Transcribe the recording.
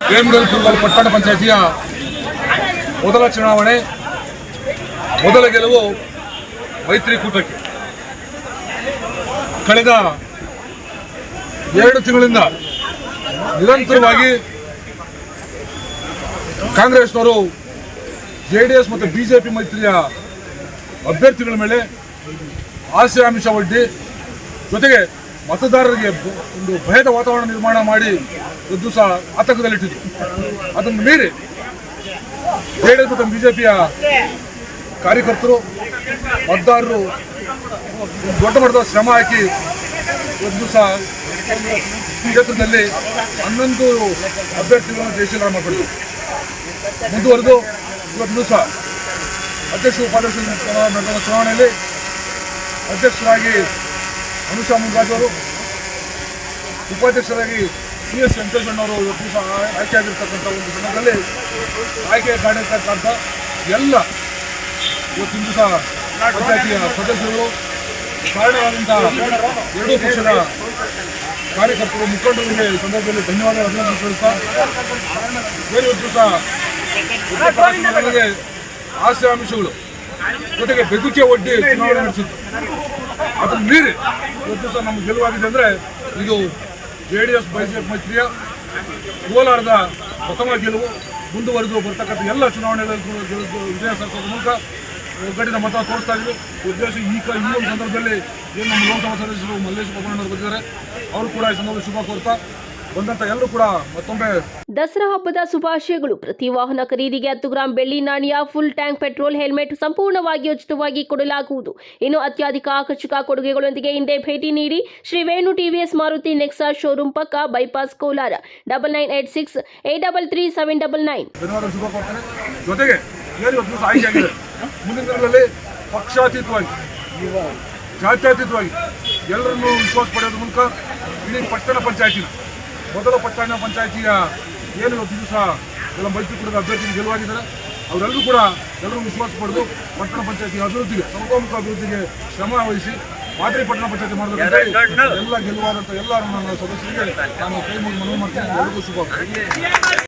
ವೇಮಗಲ್ ಪಟ್ಟಣ ಪಂಚಾಯತಿಯ ಮೊದಲ ಚುನಾವಣೆ, ಮೊದಲ ಗೆಲುವು ಮೈತ್ರಿಕೂಟಕ್ಕೆ ಕಳೆದ ಎರಡು ತಿಂಗಳಿಂದ ನಿರಂತರವಾಗಿ ಕಾಂಗ್ರೆಸ್ನವರು ಜೆ ಡಿ ಎಸ್ ಮತ್ತು ಬಿಜೆಪಿ ಮೈತ್ರಿಯ ಅಭ್ಯರ್ಥಿಗಳ ಮೇಲೆ ಆಸೆ ಆಮಿಷ ಒಡ್ಡಿ, ಜೊತೆಗೆ ಮತದಾರರಿಗೆ ಒಂದು ಭಯದ ವಾತಾವರಣ ನಿರ್ಮಾಣ ಮಾಡಿ ಒಂದು ಸಹ ಆತಂಕದಲ್ಲಿಟ್ಟಿದ್ರು. ಅದನ್ನು ಮೀರಿ ಹೇಳಿದ್ರು ತಮ್ಮ ಬಿಜೆಪಿಯ ಕಾರ್ಯಕರ್ತರು, ಮತದಾರರು ದೊಡ್ಡ ಮಟ್ಟದ ಶ್ರಮ ಹಾಕಿ ಒಂದು ಸಹ ಕ್ಷೇತ್ರದಲ್ಲಿ ಹನ್ನೊಂದು ಅಭ್ಯರ್ಥಿಗಳನ್ನು ಜಯಶೀಲ ಮಾಡಿದ್ರು. ಮುಂದುವರೆದು ಇವತ್ತು ಸಹ ಅಧ್ಯಕ್ಷ ಉಪಾಧ್ಯಕ್ಷ ನಡೆದ ಚುನಾವಣೆಯಲ್ಲಿ ಅಧ್ಯಕ್ಷರಾಗಿ ಅನುಷಾ ಮುನ್ರಾಜ್ ಅವರು, ಉಪಾಧ್ಯಕ್ಷರಾಗಿ ಸಿ ಎಸ್ ವೆಂಕಟೇಶ್ವರನವರು ಇವತ್ತು ಆಯ್ಕೆ ಆಯ್ಕೆಯಾಗಿರ್ತಕ್ಕಂಥ ಒಂದು ಸಂದರ್ಭದಲ್ಲಿ ಆಯ್ಕೆ ಕಾಣಿರ್ತಕ್ಕಂಥ ಎಲ್ಲ ಇವತ್ತಿನ ದಿವಸ ಪಂಚಾಯತಿಯ ಸದಸ್ಯರು, ಕಾರಣವಾದಂಥ ಎರಡೂ ಪಕ್ಷದ ಕಾರ್ಯಕರ್ತರು, ಮುಖಂಡರಿಗೆ ಈ ಸಂದರ್ಭದಲ್ಲಿ ಧನ್ಯವಾದ ಅಭಿನಂದನೆ ಸಲ್ಲಿಸ್ತಾ ಬೇರೆ ಇವತ್ತು ಉತ್ತರಕರ್ನಾಟಕದಲ್ಲಿ ಆಸೆ ಅಂಶಗಳು ಜೊತೆಗೆ ಬೆದರಿಕೆ ಒಡ್ಡಿ ಚುನಾವಣೆ ನಡೆಸಿತ್ತು ಅದನ್ನು ಮೀರಿ ಇವತ್ತು ಸಹ ನಮ್ಗೆ ಗೆಲುವಾಗಿದೆ ಅಂದರೆ ಇದು ಜೆ ಡಿ ಎಸ್ ಬಿಜೆಪಿ ಮೈತ್ರಿಯ ಕೋಲಾರದ ಪ್ರಥಮ ಗೆಲುವು ಮುಂದುವರೆದು ಬರ್ತಕ್ಕಂಥ ಎಲ್ಲ ಚುನಾವಣೆಗಳಲ್ಲಿ ವಿಜಯ ಸರ್ಕಾರದ ಮೂಲಕ ಒಗ್ಗಟ್ಟಿನ ಮತ ತೋರಿಸ್ತಾ ಇದ್ವಿ. ಉದ್ದೇಶ ಈ ಈ ಒಂದು ಸಂದರ್ಭದಲ್ಲಿ ಏನು ನಮ್ಮ ಲೋಕಸಭಾ ಸದಸ್ಯರು ಮಲ್ಲೇಶ್ ಬಸವಣ್ಣವರು ಬಂದಿದ್ದಾರೆ. ಅವರು ಕೂಡ ಈ ಸಂದರ್ಭದಲ್ಲಿ ಶುಭ ಕೋರ್ತಾ ಬಂದಂಥ ಎಲ್ಲರೂ ಕೂಡ ಮತ್ತೊಮ್ಮೆ ದಸರಾ ಹಬ್ಬದ ಶುಭಾಶಯಗಳು. ಪ್ರತಿ ವಾಹನ ಖರೀದಿಗೆ ಹತ್ತು ಗ್ರಾಂ ಬೆಳ್ಳಿ ನಾಣ್ಯ ಫುಲ್ ಟ್ಯಾಂಕ್ ಪೆಟ್ರೋಲ್ ಹೆಲ್ಮೆಟ್ ಸಂಪೂರ್ಣವಾಗಿ ಉಚಿತವಾಗಿ ಕೊಡಲಾಗುವುದು. ಇನ್ನು ಅತ್ಯಧಿಕ ಆಕರ್ಷಕ ಕೊಡುಗೆಗಳೊಂದಿಗೆ ಹಿಂದೆ ಭೇಟಿ ನೀಡಿ Shri Venu TVS Maruti Nexa showroom ಪಕ್ಕ bypass Kolar. Double nine eight six eight double three seven double nine ಜೊತೆಗೆ ಮುಂದಿನ ದಿನಗಳಲ್ಲಿ ಪಕ್ಷಾತೀತವಾಗಿ ಜಾತ್ಯತೀತವಾಗಿ ಎಲ್ಲರನ್ನೂ ವಿಶ್ವಾಸ ಪಡೆಯೋದ್ರ ಮೂಲಕ ಇಡೀ ಪಟ್ಟಣ ಪಂಚಾಯತಿನ ಮೊದಲ ಪಟ್ಟಣ ಪಂಚಾಯತಿಯ ಏನು ಇವತ್ತು ದಿವಸ ಎಲ್ಲ ಮೈತ್ರಿಕೂಟದ ಅಭ್ಯರ್ಥಿ ಗೆಲುವಾಗಿದ್ದಾರೆ. ಅವರೆಲ್ಲರೂ ಕೂಡ ಎಲ್ಲರೂ ವಿಶ್ವಾಸ ಪಡೆದು ಪಟ್ಟಣ ಪಂಚಾಯತಿ ಅಭಿವೃದ್ಧಿಗೆ ಸರ್ವೋಮುಖ ಅಭಿವೃದ್ಧಿಗೆ ಶ್ರಮ ವಹಿಸಿ ಮಾದರಿ ಪಟ್ಟಣ ಪಂಚಾಯತಿ ಮಾಡಬೇಕು ಎಲ್ಲ ಗೆಲುವಾದಂಥ ಎಲ್ಲರೂ ನನ್ನ ಸದಸ್ಯರಿಗೆ ನಾನು ಕೈ ಮುಗಿದು ಮನವಿ ಮಾಡ್ತೀನಿ. ಎಲ್ಲರಿಗೂ ಶುಭ.